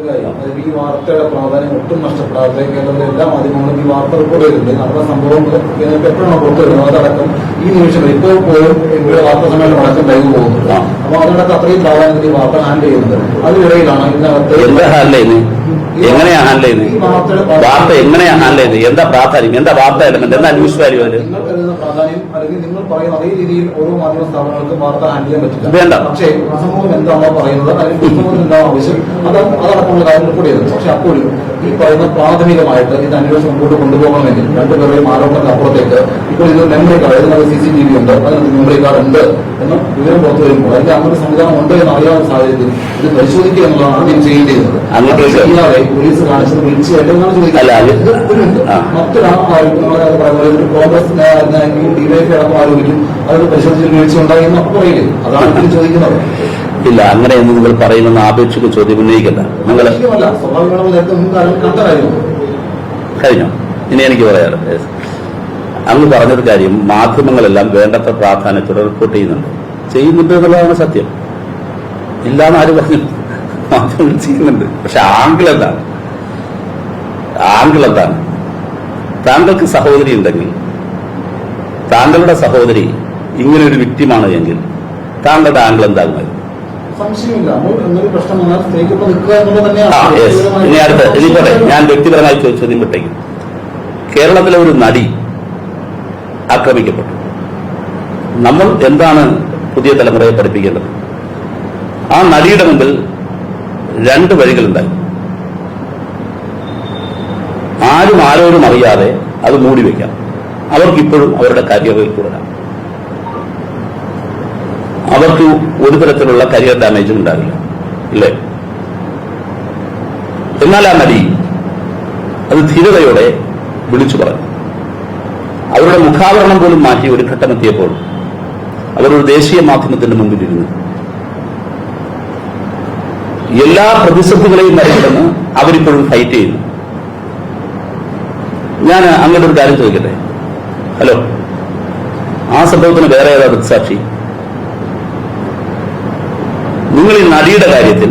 കാര്യം അതായത് ഈ വാർത്തയുടെ പ്രാധാന്യം ഒട്ടും നഷ്ടപ്പെടാതെ കേരളത്തിലെ എല്ലാ മാധ്യമങ്ങളും ഈ വാർത്ത റിപ്പോർട്ട് ചെയ്തിട്ടുണ്ട് നടന്ന സംഭവം എപ്പോഴാണ് പുറത്തു വരുന്നത് അതടക്കം ഈ നിമിഷം ഇപ്പോൾ പോലും ഇവിടെ വാർത്താ സമ്മേളനം അടക്കം കഴിഞ്ഞു പോകുന്നില്ല. അപ്പൊ അതിനടക്കം അത്രയും പ്രാധാന്യത്തിൽ ഈ വാർത്ത ഹാൻഡ് ചെയ്യുന്നത് അതിനിടയിലാണ് ഇതിനകത്ത് എങ്ങനെയാ ഹാൻഡിൽ ചെയ്യുന്നത് വാർത്ത എങ്ങനെയാ ഹാൻഡിൽ ചെയ്യുന്നത് എന്താ പ്രാധാന്യം? എന്താ വാർത്ത എലമെന്റ് എന്താ ന്യൂസ് വാല്യൂ കരുതുന്ന പ്രാധാന്യം അല്ലെങ്കിൽ നിങ്ങൾ പറയുന്ന അതേ രീതിയിൽ ഓരോ മാധ്യമ സ്ഥാപനങ്ങൾക്കും വാർത്ത ഹാൻഡിൽ ചെയ്യാൻ പറ്റില്ല വേണ്ട. പക്ഷേ സമൂഹം എന്താണോ പറയുന്നത് അല്ലെങ്കിൽ എന്താണോ ആവശ്യം അത് അതടക്കമുള്ള കാര്യങ്ങൾ ചെയ്തത് പക്ഷെ അപ്പോഴും ഈ പറയുന്ന പ്രാഥമികമായിട്ട് ഇത് അന്വേഷണം മുമ്പോട്ട് കൊണ്ടുപോകണമെങ്കിൽ രണ്ടുപേരുടെയും ആരോപണത്തിന് അപ്പുറത്തേക്ക് ഇപ്പോൾ ഇത് മെമ്മറി കാർഡ് ഇതിനകത്ത് സി സി ടി വി ഉണ്ട് അതിനകത്ത് മെമ്മറി കാർഡ് ഉണ്ട് എന്ന് വിവരം പുറത്തു വരുമ്പോൾ അതിന്റെ അങ്ങനെ സംവിധാനം ഉണ്ട് എന്ന് അറിയാവുന്ന സാഹചര്യത്തിൽ ഇത് പരിശോധിക്കുക എന്നുള്ളതാണ് ആദ്യം ചെയ്യേണ്ടിയിരുന്നത് ചെയ്യാതെ പോലീസ് കാണിച്ചത് വിളിച്ചു എന്നാണ് ചോദിക്കുന്നത്. മറ്റൊരാൾ പറയുന്നത് ഒരു കോൺഗ്രസ് ഡിവൈഫ് അടക്കം ആരോപിക്കും. അതൊരു പരിശോധിച്ച് വീഴ്ച ഉണ്ടായി എന്ന് പറയില്ലേ? അതാണ് ചോദിക്കുന്നത്. ഇല്ല അങ്ങനെയെന്ന് നിങ്ങൾ പറയുമെന്ന് ആപേക്ഷിക ചോദ്യം ഉന്നയിക്കല്ല നിങ്ങൾ കഴിഞ്ഞു? ഇനി എനിക്ക് പറയാറ്. അങ്ങ് പറഞ്ഞൊരു കാര്യം മാധ്യമങ്ങളെല്ലാം വേണ്ടത്ര പ്രാധാന്യത്തോടെ റിപ്പോർട്ട് ചെയ്യുന്നുണ്ട്. ചെയ്യുന്നുണ്ട് എന്നുള്ളതാണ് സത്യം. ഇല്ലാന്ന് ആര് പറഞ്ഞു? മാധ്യമങ്ങൾ ചെയ്യുന്നുണ്ട്. പക്ഷെ ആംഗിൾ എന്താണ് താങ്കൾക്ക് സഹോദരി ഉണ്ടെങ്കിൽ താങ്കളുടെ സഹോദരി ഇങ്ങനെ ഒരു വ്യക്തിമാണ് എങ്കിൽ താങ്കളുടെ ആംഗിൾ ഇനി അടുത്ത ഞാൻ വ്യക്തിപരമായി ചോദിച്ച ചോദ്യം വിട്ടേക്കും കേരളത്തിലെ ഒരു നടി ആക്രമിക്കപ്പെട്ടു. നമ്മൾ എന്താണ് പുതിയ തലമുറയെ പഠിപ്പിക്കേണ്ടത്? ആ നടിയുടെ മുമ്പിൽ രണ്ട് വഴികളുണ്ടായി. ആരും ആരോരും അറിയാതെ അത് മൂടി വെക്കാം. അവർക്കിപ്പോഴും അവരുടെ കാര്യങ്ങളിൽ തുടരാം. അവർക്ക് ഒരു തരത്തിലുള്ള കരിയർ ഡാമേജും ഉണ്ടാവില്ല. ഇല്ലേ എന്നാൽ ആ നടി അത് ധീരതയോടെ വിളിച്ചു പറഞ്ഞു. അവരുടെ മുഖാവരണം പോലും മാറ്റി ഒരു ഘട്ടമെത്തിയപ്പോൾ അവർ ഒരു ദേശീയ മാധ്യമത്തിന്റെ മുമ്പിലിരുന്നു. എല്ലാ പ്രതിസന്ധികളെയും മറികടന്ന് അവരിപ്പോഴും ഫൈറ്റ് ചെയ്യുന്നു. ഞാൻ അങ്ങനെ ഒരു കാര്യം ചോദിക്കട്ടെ? ഹലോ ആ സംഭവത്തിന് വേറെ ഏതാ ദൃക്സാക്ഷി? നിങ്ങൾ ഈ നടിയുടെ കാര്യത്തിൽ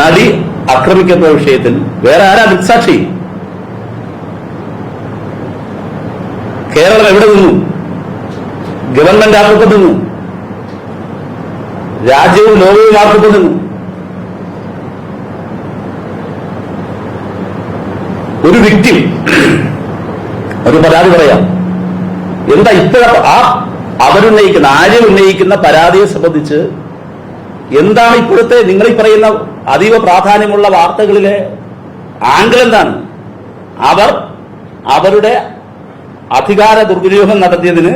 നടി ആക്രമിക്കപ്പെട്ട വിഷയത്തിൽ വേറെ ആരാ ദൃക്സാക്ഷി? കേരളം എവിടെ നിന്നു? ഗവൺമെന്റ് ആക്കപ്പെടുന്നു രാജ്യവും ലോകവും ആക്കപ്പെടുന്നു ഒരു വ്യക്തി ഒരു പരാതി പറയാം. എന്താ ഇപ്പോഴ ആ അവരുന്നയിക്കുന്ന ആര്യം ഉന്നയിക്കുന്ന പരാതിയെ സംബന്ധിച്ച് എന്താണ് ഇപ്പോഴത്തെ നിങ്ങൾ ഈ പറയുന്ന അതീവ പ്രാധാന്യമുള്ള വാർത്തകളിലെ ആംഗിൾ എന്താണ്? അവർ അവരുടെ അധികാര ദുർവിനിയോഗം നടത്തിയതിന്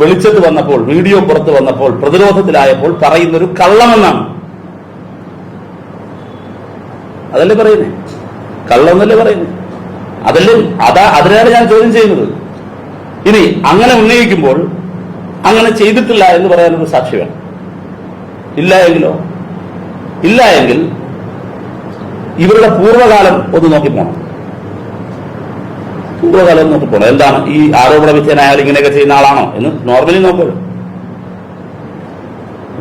വെളിച്ചത്ത് വന്നപ്പോൾ വീഡിയോ പുറത്ത് വന്നപ്പോൾ പ്രതിരോധത്തിലായപ്പോൾ പറയുന്നൊരു കള്ളമെന്നാണ്. അതല്ലേ പറയുന്നേ? കള്ളമെന്നല്ലേ പറയുന്നത് അതല്ലേ അതാ അതിനാണ് ഞാൻ ചോദ്യം ചെയ്യുന്നത്. ഇനി അങ്ങനെ ഉന്നയിക്കുമ്പോൾ അങ്ങനെ ചെയ്തിട്ടില്ല എന്ന് പറയാനൊരു സാക്ഷി വേണം ഇല്ല എങ്കിലോ ഇല്ല എങ്കിൽ ഇവരുടെ പൂർവകാലം ഒന്ന് നോക്കി നോക്കിപ്പോണം പൂർവകാലം നോക്കി നോക്കിപ്പോണം എന്താണ്? ഈ ആരോപണ വിധേയൻ അയാൾ ഇങ്ങനെയൊക്കെ ചെയ്യുന്ന ആളാണോ എന്ന് നോർമലി നോക്കുമല്ലോ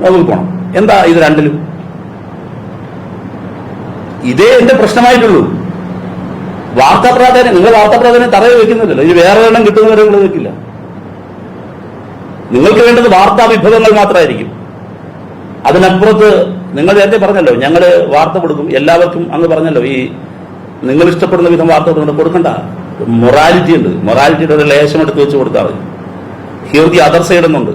നോക്കിപ്പോണം എന്താ ഇത് രണ്ടിലും? ഇതേ എന്റെ പ്രശ്നമായിട്ടുള്ളൂ. വാർത്താ പ്രാധാന്യം നിങ്ങൾ വാർത്താ പ്രാധാന്യം തറയെ വെക്കുന്നില്ലല്ലോ. ഇത് വേറെ എണ്ണം കിട്ടുന്നവരെ നിങ്ങൾ വെക്കില്ല. നിങ്ങൾക്ക് വേണ്ടത് വാർത്താ വിഭവങ്ങൾ മാത്രമായിരിക്കും. അതിനപ്പുറത്ത് നിങ്ങൾ നേരത്തെ പറഞ്ഞല്ലോ ഞങ്ങൾ വാർത്ത കൊടുക്കും എല്ലാവർക്കും അങ്ങ് പറഞ്ഞല്ലോ ഈ നിങ്ങൾ ഇഷ്ടപ്പെടുന്ന വിധം വാർത്ത കൊടുക്കണം കൊടുക്കണ്ട. മൊറാലിറ്റി ഉണ്ട്. മൊറാലിറ്റിയുടെ ഒരു ലേശം എടുത്ത് വെച്ച് കൊടുത്താൽ മതി. ഹിയർ ദി അതർ സൈഡ് എന്നുണ്ട്